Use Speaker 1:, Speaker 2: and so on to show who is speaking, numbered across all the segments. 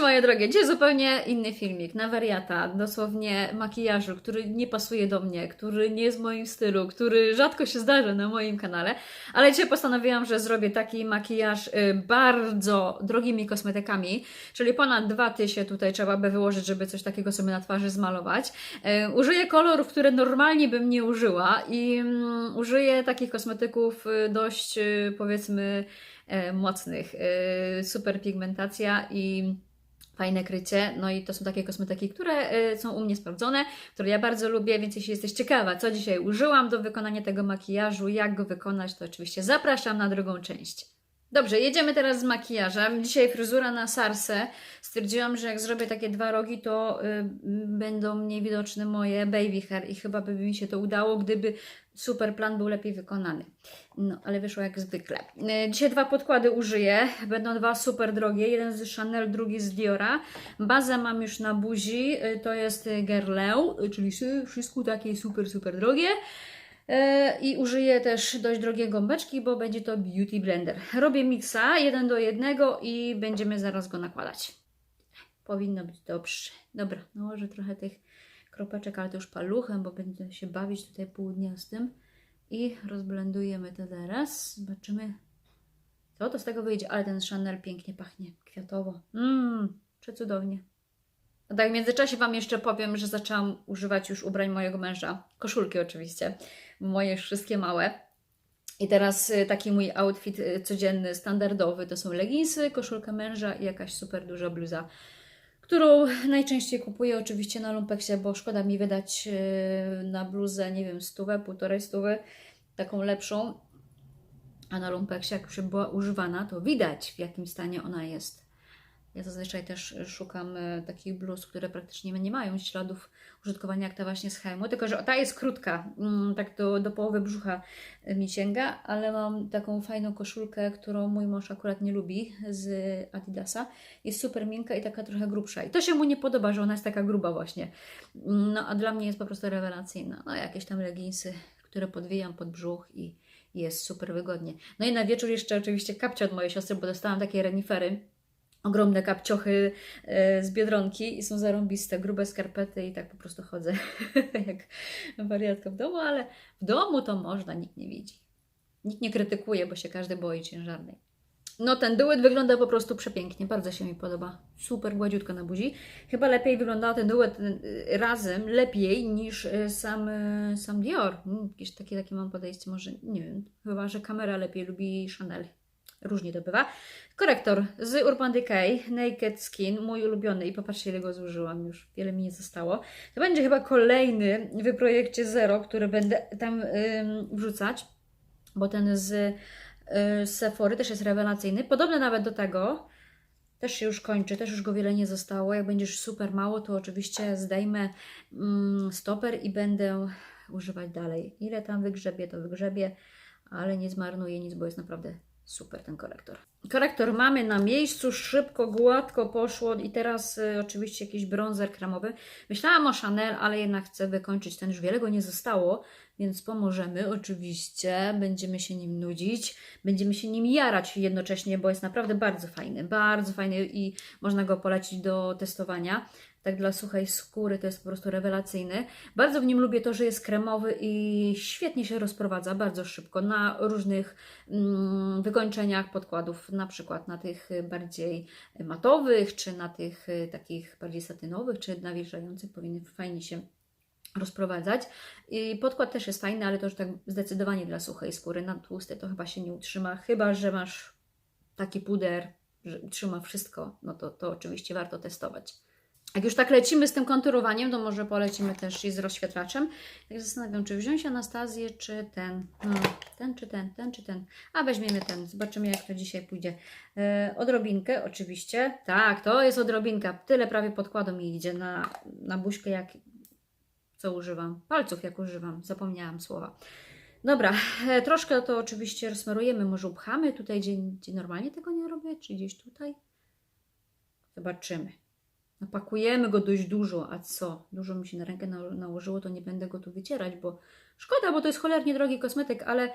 Speaker 1: moje drogie, dzisiaj zupełnie inny filmik na wariata, dosłownie makijażu, który nie pasuje do mnie, który nie jest w moim stylu, który rzadko się zdarza na moim kanale, ale dzisiaj postanowiłam, że zrobię taki makijaż y, bardzo drogimi kosmetykami, czyli ponad 2000 tutaj trzeba by wyłożyć, żeby coś takiego sobie na twarzy zmalować. Y, Użyję kolorów, które normalnie bym nie użyła i mm, użyję takich kosmetyków y, dość powiedzmy mocnych. Super pigmentacja i fajne krycie. No i to są takie kosmetyki, które e, są u mnie sprawdzone, które ja bardzo lubię, więc jeśli jesteś ciekawa, co dzisiaj użyłam do wykonania tego makijażu, jak go wykonać, to oczywiście zapraszam na drugą część. Dobrze, jedziemy teraz z makijażem. Dzisiaj fryzura na sarsę. Stwierdziłam, że jak zrobię takie dwa rogi, to y, będą mniej widoczne moje baby hair i chyba by mi się to udało, gdyby super plan był lepiej wykonany. No, ale wyszło jak zwykle. Y, Dzisiaj dwa podkłady użyję. Będą dwa super drogie. Jeden z Chanel, drugi z Diora. Bazę mam już na buzi. Y, To jest Guerlain, czyli wszystko takie super, super drogie. E, I użyję też dość drogiej gąbeczki, bo będzie to Beauty Blender. Robię miksa jeden do jednego i będziemy zaraz go nakładać. Powinno być dobrze. Dobra, nałożę trochę tych kropeczek, ale to już paluchem, bo będę się bawić tutaj pół dnia z tym. I rozblendujemy to teraz. Zobaczymy, co to z tego wyjdzie. Ale ten Chanel pięknie pachnie, kwiatowo. Mmm, przecudownie. A tak w międzyczasie Wam jeszcze powiem, że zaczęłam używać już ubrań mojego męża. Koszulki oczywiście. Moje wszystkie małe. I teraz y, taki mój outfit y, codzienny, standardowy to są leginsy, koszulka męża i jakaś super duża bluza, którą najczęściej kupuję oczywiście na lumpeksie, bo szkoda mi wydać y, na bluzę, nie wiem, stówę, półtorej stówy, taką lepszą. A na lumpeksie, jak już była używana, to widać w jakim stanie ona jest. Ja zazwyczaj też szukam e, takich bluz, które praktycznie nie mają śladów użytkowania, jak ta właśnie z Heimu, tylko że ta jest krótka, mm, tak do, do połowy brzucha e, mi sięga, ale mam taką fajną koszulkę, którą mój mąż akurat nie lubi, z Adidasa. Jest super miękka i taka trochę grubsza. I to się mu nie podoba, że ona jest taka gruba właśnie. Mm, No a dla mnie jest po prostu rewelacyjna. No jakieś tam leginsy, które podwijam pod brzuch i jest super wygodnie. No i na wieczór jeszcze oczywiście kapcia od mojej siostry, bo dostałam takie renifery ogromne kapciochy e, z Biedronki i są zarąbiste, grube skarpety i tak po prostu chodzę jak wariatka w domu, ale w domu to można, nikt nie widzi. Nikt nie krytykuje, bo się każdy boi ciężarnej. No ten duet wygląda po prostu przepięknie, bardzo się mi podoba. Super gładziutko na buzi. Chyba lepiej wyglądał ten duet y, razem, lepiej niż y, sam, y, sam Dior. Mm, Jakieś takie, takie mam podejście, może nie wiem, chyba, że kamera lepiej lubi Chanel. Różnie to bywa. Korektor z Urban Decay, Naked Skin, mój ulubiony i popatrzcie ile go zużyłam już, wiele mi nie zostało. To będzie chyba kolejny w projekcie Zero, który będę tam ym, wrzucać, bo ten z y, Sephory też jest rewelacyjny, podobny nawet do tego, też się już kończy, też już go wiele nie zostało. Jak będziesz super mało, to oczywiście zdejmę mm, stoper i będę używać dalej. Ile tam wygrzebie, to wygrzebie, ale nie zmarnuję nic, bo jest naprawdę super ten korektor. Korektor mamy na miejscu, szybko, gładko poszło i teraz y, oczywiście jakiś bronzer kremowy. Myślałam o Chanel, ale jednak chcę wykończyć ten, już wiele go nie zostało, więc pomożemy oczywiście, będziemy się nim nudzić, będziemy się nim jarać jednocześnie, bo jest naprawdę bardzo fajny, bardzo fajny i można go polecić do testowania. Tak dla suchej skóry to jest po prostu rewelacyjny. Bardzo w nim lubię to, że jest kremowy i świetnie się rozprowadza bardzo szybko na różnych mm, wykończeniach podkładów, na przykład na tych bardziej matowych, czy na tych y, takich bardziej satynowych, czy nawilżających powinny fajnie się rozprowadzać. I podkład też jest fajny, ale to już tak zdecydowanie dla suchej skóry. Na tłusty to chyba się nie utrzyma, chyba że masz taki puder, że utrzyma wszystko, no to, to oczywiście warto testować. Jak już tak lecimy z tym konturowaniem, to może polecimy też i z rozświetlaczem. Tak zastanawiam, czy wziąć Anastazję, czy ten. No, ten, czy ten, ten, czy ten. A weźmiemy ten. Zobaczymy, jak to dzisiaj pójdzie. E, odrobinkę, oczywiście. Tak, to jest odrobinka. Tyle prawie podkładu mi idzie na, na buźkę, jak co używam. Palców, jak używam. Zapomniałam słowa. Dobra, e, troszkę to oczywiście rozsmarujemy. Może upchamy tutaj, gdzie, gdzie normalnie tego nie robię, czy gdzieś tutaj. Zobaczymy. Napakujemy go dość dużo, a co? Dużo mi się na rękę na- nałożyło, to nie będę go tu wycierać, bo szkoda, bo to jest cholernie drogi kosmetyk, ale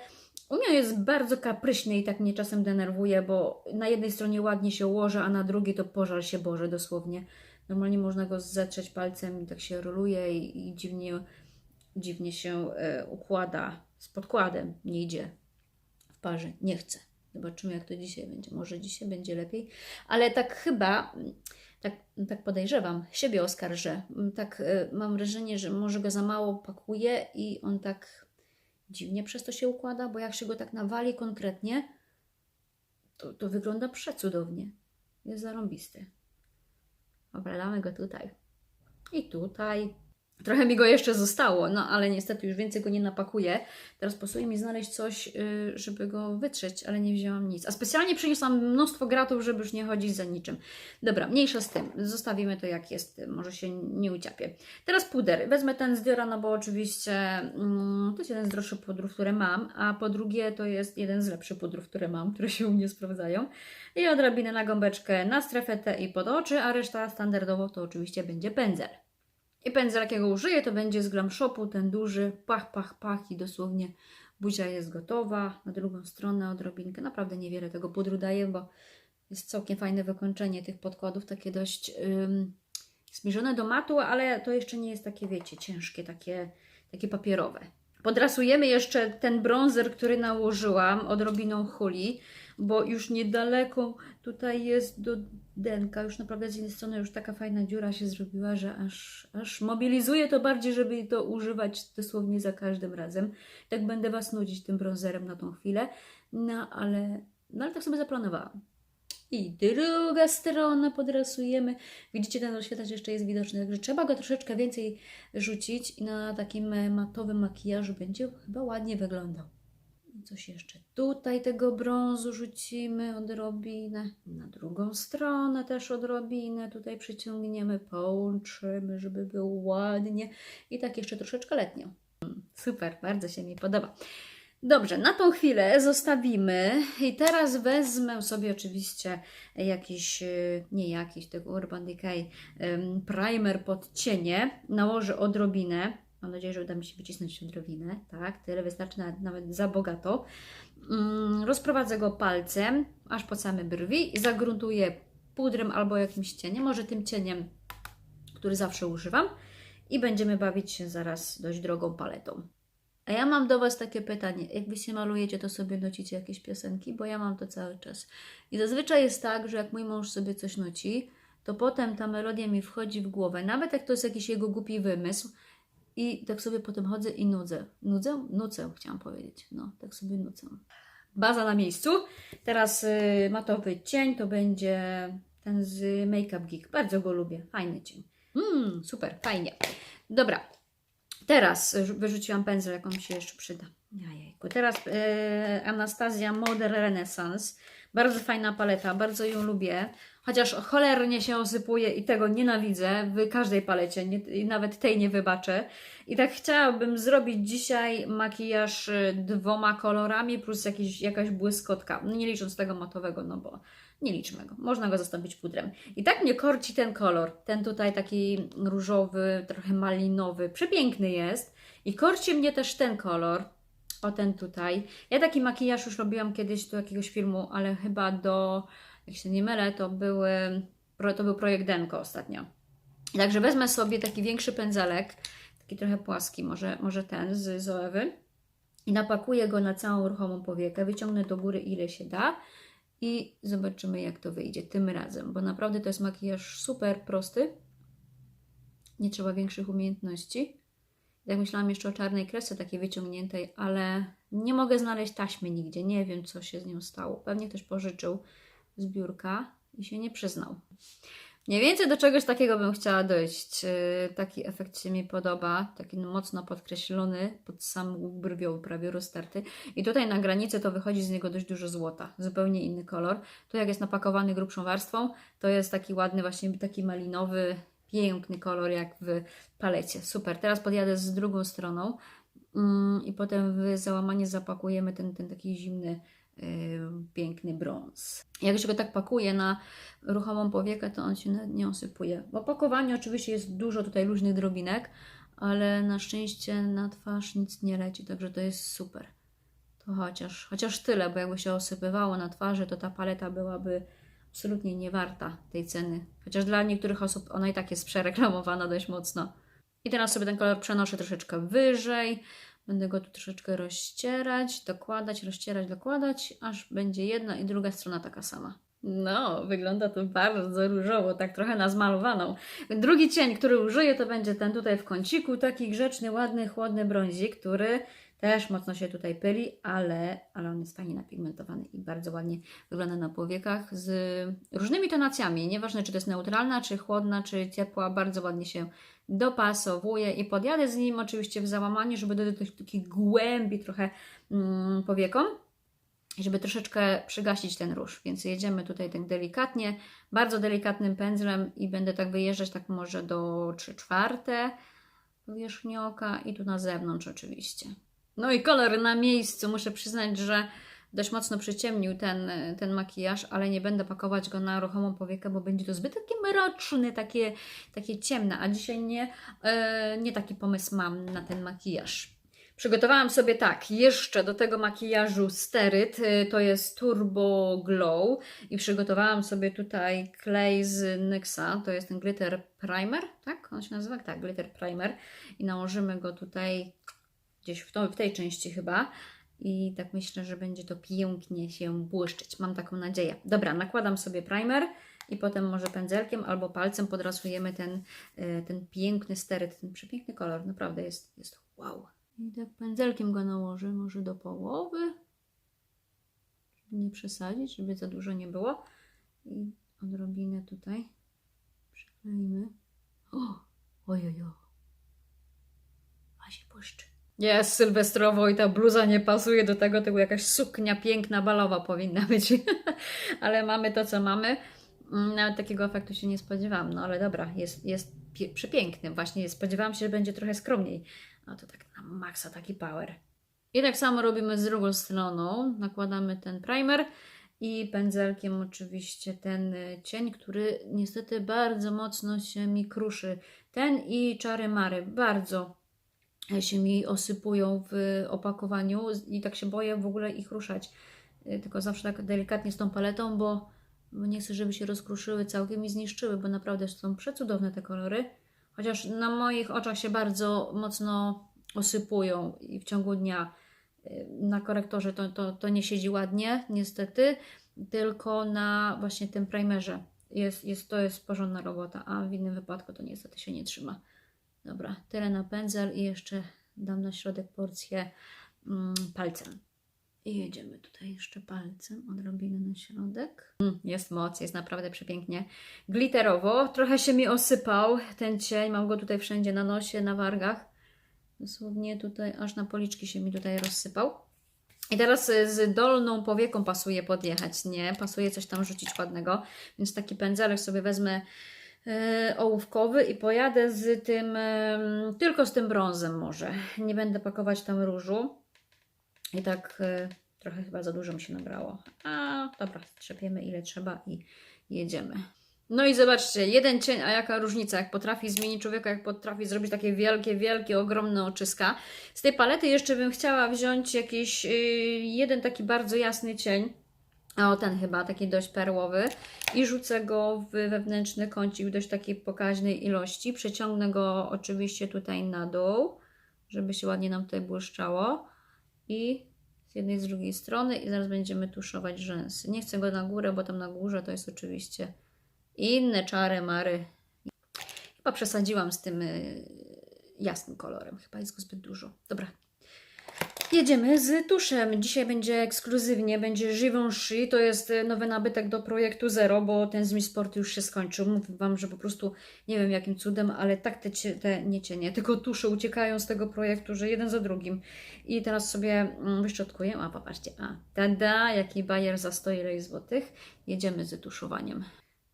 Speaker 1: U mnie jest bardzo kapryśny i tak mnie czasem denerwuje, bo na jednej stronie ładnie się ułoży, a na drugiej to pożal się Boże dosłownie. Normalnie można go zetrzeć palcem i tak się roluje i, i dziwnie, dziwnie się e, układa z podkładem. Nie idzie w parze. Nie chcę. Zobaczymy, jak to dzisiaj będzie. Może dzisiaj będzie lepiej, ale tak chyba, tak, tak podejrzewam, siebie oskarżę. Tak e, mam wrażenie, że może go za mało pakuję i on tak dziwnie przez to się układa, bo jak się go tak nawali konkretnie, to, to wygląda przecudownie. Jest zarąbisty. Dobra, damy go tutaj. I tutaj. Trochę mi go jeszcze zostało, no ale niestety już więcej go nie napakuję. Teraz pasuje mi znaleźć coś, yy, żeby go wytrzeć, ale nie wzięłam nic. A specjalnie przyniosłam mnóstwo gratów, żeby już nie chodzić za niczym. Dobra, mniejsza z tym. Zostawimy to jak jest, może się nie uciapie. Teraz puder. Wezmę ten z Diora, no bo oczywiście mm, to jest jeden z droższych pudrów, które mam, a po drugie to jest jeden z lepszych pudrów, które mam, które się u mnie sprawdzają. I odrobinę na gąbeczkę na strefę T i pod oczy, a reszta standardowo to oczywiście będzie pędzel. I pędzel, jakiego użyję, to będzie z Glam Shopu, ten duży, pach, pach, pach i dosłownie buzia jest gotowa. Na drugą stronę odrobinkę, naprawdę niewiele tego pudru daję, bo jest całkiem fajne wykończenie tych podkładów, takie dość ym, zmierzone do matu, ale to jeszcze nie jest takie, wiecie, ciężkie, takie, takie papierowe. Podrasujemy jeszcze ten bronzer, który nałożyłam odrobiną huli, bo już niedaleko tutaj jest do denka, już naprawdę z jednej strony już taka fajna dziura się zrobiła, że aż, aż mobilizuje to bardziej, żeby to używać dosłownie za każdym razem. Tak będę Was nudzić tym bronzerem na tą chwilę, no ale, no ale tak sobie zaplanowałam. I druga strona podrasujemy. Widzicie, ten rozświetlacz jeszcze jest widoczny, także trzeba go troszeczkę więcej rzucić i na takim matowym makijażu będzie chyba ładnie wyglądał. Coś jeszcze tutaj tego brązu rzucimy odrobinę. Na drugą stronę też odrobinę. Tutaj przyciągniemy, połączymy, żeby było ładnie. I tak jeszcze troszeczkę letnio. Super, bardzo się mi podoba. Dobrze, na tą chwilę zostawimy i teraz wezmę sobie oczywiście jakiś, nie jakiś, tego Urban Decay primer pod cienie, nałożę odrobinę, mam nadzieję, że uda mi się wycisnąć odrobinę, tak, tyle wystarczy nawet, nawet za bogato. Rozprowadzę go palcem aż po same brwi i zagruntuję pudrem albo jakimś cieniem, może tym cieniem, który zawsze używam i będziemy bawić się zaraz dość drogą paletą. A ja mam do Was takie pytanie. Jak Wy się malujecie, to sobie nucicie jakieś piosenki? Bo ja mam to cały czas. I zazwyczaj jest tak, że jak mój mąż sobie coś nuci, to potem ta melodia mi wchodzi w głowę. Nawet jak to jest jakiś jego głupi wymysł. I tak sobie potem chodzę i nudzę. Nudzę? Nucę, chciałam powiedzieć. No, tak sobie nucę. Baza na miejscu. Teraz y, matowy cień to będzie ten z Make Up Geek. Bardzo go lubię. Fajny cień. Mmm, super, fajnie. Dobra, Teraz wyrzuciłam pędzel, jak on mi się jeszcze przyda. Jajejku. Teraz e, Anastazja Modern Renaissance. Bardzo fajna paleta, bardzo ją lubię. Chociaż cholernie się osypuje i tego nienawidzę w każdej palecie, nie, nawet tej nie wybaczę. I tak chciałabym zrobić dzisiaj makijaż e, dwoma kolorami plus jakiś, jakaś błyskotka. No nie licząc tego matowego, no bo nie liczmy go. Można go zastąpić pudrem. I tak mnie korci ten kolor. Ten tutaj taki różowy, trochę malinowy. Przepiękny jest. I korci mnie też ten kolor. O ten tutaj. Ja taki makijaż już robiłam kiedyś do jakiegoś filmu, ale chyba do, jak się nie mylę, to, były, to był projekt Denko ostatnio. Także wezmę sobie taki większy pędzelek, taki trochę płaski, może, może ten z Zoewy i napakuję go na całą ruchomą powiekę, wyciągnę do góry ile się da i zobaczymy jak to wyjdzie tym razem, bo naprawdę to jest makijaż super prosty, nie trzeba większych umiejętności. Jak myślałam jeszcze o czarnej kresce takiej wyciągniętej, ale nie mogę znaleźć taśmy nigdzie, nie wiem co się z nią stało. Pewnie ktoś pożyczył z biurka i się nie przyznał. Mniej więcej do czegoś takiego bym chciała dojść. Yy, taki efekt się mi podoba, taki no mocno podkreślony, pod sam brwiowy prawie roztarty. I tutaj na granicy to wychodzi z niego dość dużo złota, zupełnie inny kolor. Tu jak jest napakowany grubszą warstwą, to jest taki ładny, właśnie taki malinowy, piękny kolor jak w palecie. Super, teraz podjadę z drugą stroną mm, i potem w załamanie zapakujemy ten, ten taki zimny piękny brąz. Jak się go tak pakuje na ruchomą powiekę, to on się nie osypuje. W opakowaniu oczywiście jest dużo tutaj różnych drobinek, ale na szczęście na twarz nic nie leci, także to jest super. To chociaż, chociaż tyle, bo jakby się osypywało na twarzy, to ta paleta byłaby absolutnie nie warta tej ceny. Chociaż dla niektórych osób ona i tak jest przereklamowana dość mocno. I teraz sobie ten kolor przenoszę troszeczkę wyżej. Będę go tu troszeczkę rozcierać, dokładać, rozcierać, dokładać, aż będzie jedna i druga strona taka sama. No, wygląda to bardzo różowo, tak trochę na zmalowaną. Drugi cień, który użyję, to będzie ten tutaj w kąciku, taki grzeczny, ładny, chłodny brązik, który też mocno się tutaj pyli, ale, ale on jest fajnie napigmentowany i bardzo ładnie wygląda na powiekach z różnymi tonacjami. Nieważne, czy to jest neutralna, czy chłodna, czy ciepła, bardzo ładnie się dopasowuje i podjadę z nim oczywiście w załamaniu, żeby dodać tych takich głębi trochę mm, powiekom żeby troszeczkę przygasić ten róż. Więc jedziemy tutaj tak delikatnie, bardzo delikatnym pędzlem i będę tak wyjeżdżać tak może do 3 czwarte powierzchni oka i tu na zewnątrz oczywiście. No i kolor na miejscu. Muszę przyznać, że dość mocno przyciemnił ten, ten makijaż, ale nie będę pakować go na ruchomą powiekę, bo będzie to zbyt takie mroczne, takie, takie ciemne, a dzisiaj nie, e, nie taki pomysł mam na ten makijaż. Przygotowałam sobie tak, jeszcze do tego makijażu steryt, y, to jest Turbo Glow i przygotowałam sobie tutaj klej z NYXa, to jest ten glitter primer, tak? On się nazywa? Tak, glitter primer i nałożymy go tutaj gdzieś w, to, w tej części chyba i tak myślę, że będzie to pięknie się błyszczeć, mam taką nadzieję. Dobra, nakładam sobie primer i potem może pędzelkiem albo palcem podrasujemy ten, y, ten piękny steryt, ten przepiękny kolor, naprawdę jest, jest wow. I tak pędzelkiem go nałożę, może do połowy. Żeby nie przesadzić, żeby za dużo nie było. I odrobinę tutaj przykleimy. O, ojojo. Jest sylwestrowo i ta bluza nie pasuje do tego, tylko jakaś suknia piękna, balowa powinna być. ale mamy to, co mamy. Nawet takiego efektu się nie spodziewałam, no ale dobra, jest, jest przepiękny. Właśnie spodziewałam się, że będzie trochę skromniej. A to tak na maksa taki power. I tak samo robimy z drugą stroną. Nakładamy ten primer i pędzelkiem oczywiście ten y, cień, który niestety bardzo mocno się mi kruszy. Ten i czary mary bardzo się mi osypują w opakowaniu i tak się boję w ogóle ich ruszać. Y, Tylko zawsze tak delikatnie z tą paletą, bo, nie chcę, żeby się rozkruszyły całkiem i zniszczyły, bo naprawdę są przecudowne te kolory. Chociaż na moich oczach się bardzo mocno osypują i w ciągu dnia y, na korektorze to, to, to nie siedzi ładnie, niestety, tylko na właśnie tym primerze jest, jest, to jest porządna robota, a w innym wypadku to niestety się nie trzyma. Dobra, tyle na pędzel i jeszcze dam na środek porcję mm, palcem. I jedziemy tutaj jeszcze palcem, odrobinę na środek. Mm, jest moc, jest naprawdę przepięknie. Glitterowo, trochę się mi osypał ten cień, mam go tutaj wszędzie na nosie, na wargach. Dosłownie tutaj, aż na policzki się mi tutaj rozsypał. I teraz y, z dolną powieką pasuje podjechać, nie? Pasuje coś tam rzucić ładnego, więc taki pędzelek sobie wezmę ołówkowy i pojadę z tym, em, tylko z tym brązem może. Nie będę pakować tam różu. I tak e, trochę chyba za dużo mi się nabrało. A dobra, trzepiemy ile trzeba i jedziemy. No i zobaczcie, jeden cień, a jaka różnica, jak potrafi zmienić człowieka, jak potrafi zrobić takie wielkie, wielkie, ogromne oczyska. Z tej palety jeszcze bym chciała wziąć jakiś yy, jeden taki bardzo jasny cień. A o ten chyba, taki dość perłowy. I rzucę go w wewnętrzny kącik dość takiej pokaźnej ilości. Przeciągnę go oczywiście tutaj na dół, żeby się ładnie nam tutaj błyszczało. I z jednej, z drugiej strony i zaraz będziemy tuszować rzęsy. Nie chcę go na górę, bo tam na górze to jest oczywiście inne czary mary. Chyba przesadziłam z tym y, jasnym kolorem. Chyba jest go zbyt dużo. Dobra. Jedziemy z tuszem. Dzisiaj będzie ekskluzywnie, będzie Givenchy. To jest y, nowy nabytek do projektu Zero, bo ten z Mi Sport już się skończył. Mówię Wam, że po prostu nie wiem jakim cudem, ale tak te, te nie cienie, tylko tusze uciekają z tego projektu, że jeden za drugim. I teraz sobie mm, wyszczotkuję. A popatrzcie, a tada, jaki bajer za 100 ileś złotych. Jedziemy z tuszowaniem.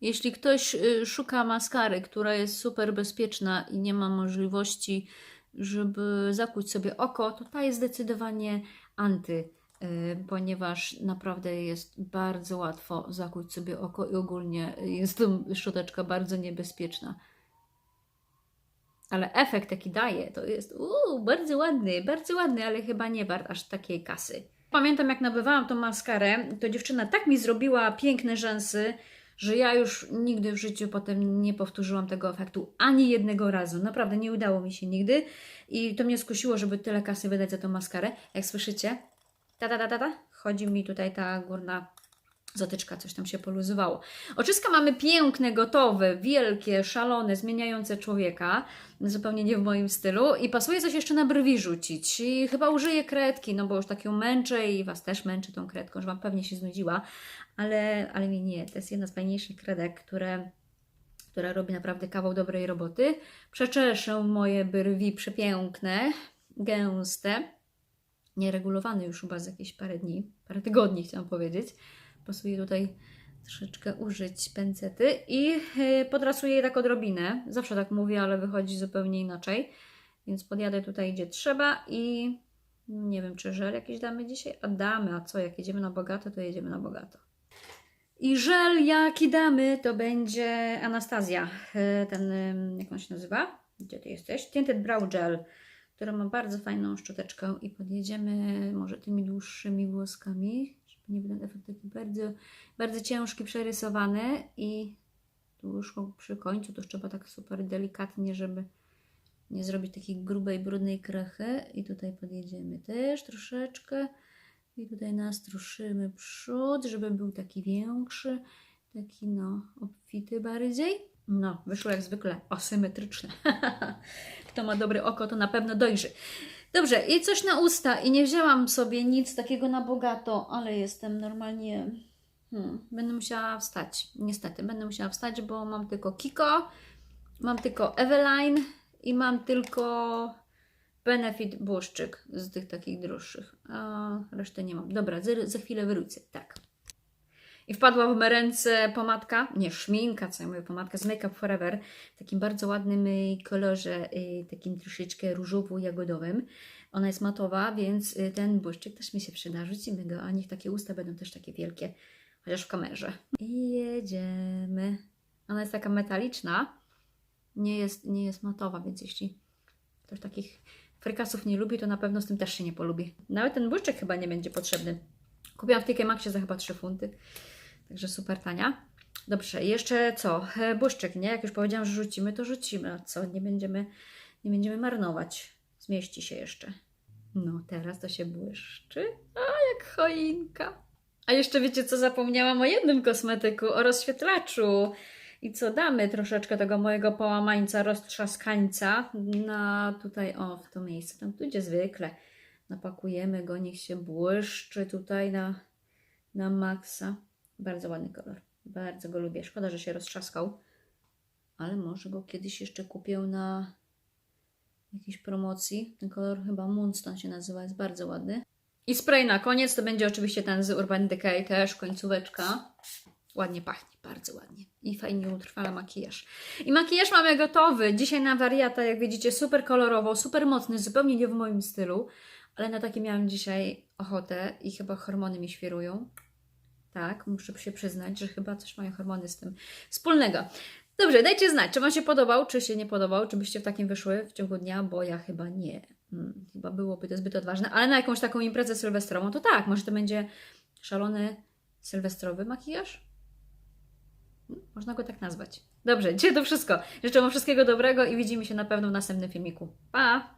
Speaker 1: Jeśli ktoś y, szuka maskary, która jest super bezpieczna i nie ma możliwości, żeby zakuć sobie oko, to ta jest zdecydowanie anty, y, ponieważ naprawdę jest bardzo łatwo zakuć sobie oko i ogólnie jest to szczoteczka bardzo niebezpieczna. Ale efekt jaki daje, to jest bardzo ładny, bardzo ładny, ale chyba nie wart aż takiej kasy. Pamiętam, jak nabywałam tą maskarę, to dziewczyna tak mi zrobiła piękne rzęsy, że ja już nigdy w życiu potem nie powtórzyłam tego efektu ani jednego razu. Naprawdę nie udało mi się nigdy i to mnie skusiło, żeby tyle kasy wydać za tą maskarę. Jak słyszycie, ta ta ta ta, ta chodzi mi tutaj ta górna zatyczka, coś tam się poluzowało. Oczyska mamy piękne, gotowe, wielkie, szalone, zmieniające człowieka, zupełnie nie w moim stylu i pasuje coś jeszcze na brwi rzucić i chyba użyję kredki, no bo już tak ją męczę i Was też męczę tą kredką, że Wam pewnie się znudziła, ale, ale mi nie, to jest jedna z fajniejszych kredek, które która robi naprawdę kawał dobrej roboty. Przeczeszę moje brwi przepiękne, gęste, nieregulowane już chyba z jakieś parę dni, parę tygodni chciałam powiedzieć. Pasuje tutaj troszeczkę użyć pęcety i yy, podrasuję je tak odrobinę. Zawsze tak mówię, ale wychodzi zupełnie inaczej. Więc podjadę tutaj, gdzie trzeba i nie wiem, czy żel jakiś damy dzisiaj? A damy, a co, jak jedziemy na bogato, to jedziemy na bogato. I żel jaki damy, to będzie Anastazja. Yy, Ten, jak on się nazywa? Gdzie ty jesteś? Tinted Brow Gel, który ma bardzo fajną szczoteczkę i podjedziemy może tymi dłuższymi włoskami, nie ten efekt taki bardzo, bardzo ciężki, przerysowany i tu już przy końcu to już trzeba tak super delikatnie, żeby nie zrobić takiej grubej, brudnej krechy i tutaj podjedziemy też troszeczkę i tutaj nastruszymy przód, żeby był taki większy, taki no obfity bardziej. No, wyszło jak zwykle asymetryczne. Kto ma dobre oko, to na pewno dojrzy. Dobrze, i coś na usta. I nie wzięłam sobie nic takiego na bogato, ale jestem normalnie. Hmm, będę musiała wstać. Niestety, będę musiała wstać, bo mam tylko Kiko, mam tylko Eveline i mam tylko Benefit błyszczyk z tych takich droższych. A resztę nie mam. Dobra, za, za chwilę wrócę. Tak. I wpadła w me ręce pomadka, nie szminka, co ja mówię, pomadka z Make Up Forever w takim bardzo ładnym y, kolorze, y, takim troszeczkę różowo-jagodowym. Ona jest matowa, więc y, ten błyszczyk też mi się przyda. Rzucimy go, a niech takie usta będą też takie wielkie, chociaż w kamerze. I jedziemy. Ona jest taka metaliczna, nie jest, nie jest matowa, więc jeśli ktoś takich frykasów nie lubi, to na pewno z tym też się nie polubi. Nawet ten błyszczyk chyba nie będzie potrzebny. Kupiłam w TK Maxie za chyba 3 funty. Także super tania. Dobrze, jeszcze co? E, Błyszczyk, nie? Jak już powiedziałam, że rzucimy, to rzucimy. Co? Nie będziemy, nie będziemy marnować. Zmieści się jeszcze. No, teraz to się błyszczy. A, jak choinka. A jeszcze wiecie, co zapomniałam o jednym kosmetyku, o rozświetlaczu. I co damy troszeczkę tego mojego połamańca, roztrzaskańca na tutaj, o, w to miejsce, tam tu gdzie zwykle. Napakujemy go, niech się błyszczy tutaj na, na maksa. Bardzo ładny kolor. Bardzo go lubię. Szkoda, że się roztrzaskał. Ale może go kiedyś jeszcze kupię na jakiejś promocji. Ten kolor chyba Moonstone się nazywa. Jest bardzo ładny. I spray na koniec to będzie oczywiście ten z Urban Decay też, końcóweczka. Ładnie pachnie, bardzo ładnie. I fajnie utrwala makijaż. I makijaż mamy gotowy. Dzisiaj na wariata, jak widzicie, super kolorowo, super mocny, zupełnie nie w moim stylu. Ale na takie miałam dzisiaj ochotę i chyba hormony mi świerują. Tak, muszę się przyznać, że chyba coś mają hormony z tym wspólnego. Dobrze, dajcie znać, czy Wam się podobał, czy się nie podobał, czy byście w takim wyszły w ciągu dnia, bo ja chyba nie. Hmm, chyba byłoby to zbyt odważne, ale na jakąś taką imprezę sylwestrową, to tak, może to będzie szalony sylwestrowy makijaż? Hmm, Można go tak nazwać. Dobrze, dzisiaj to wszystko. Życzę Wam wszystkiego dobrego i widzimy się na pewno w następnym filmiku. Pa!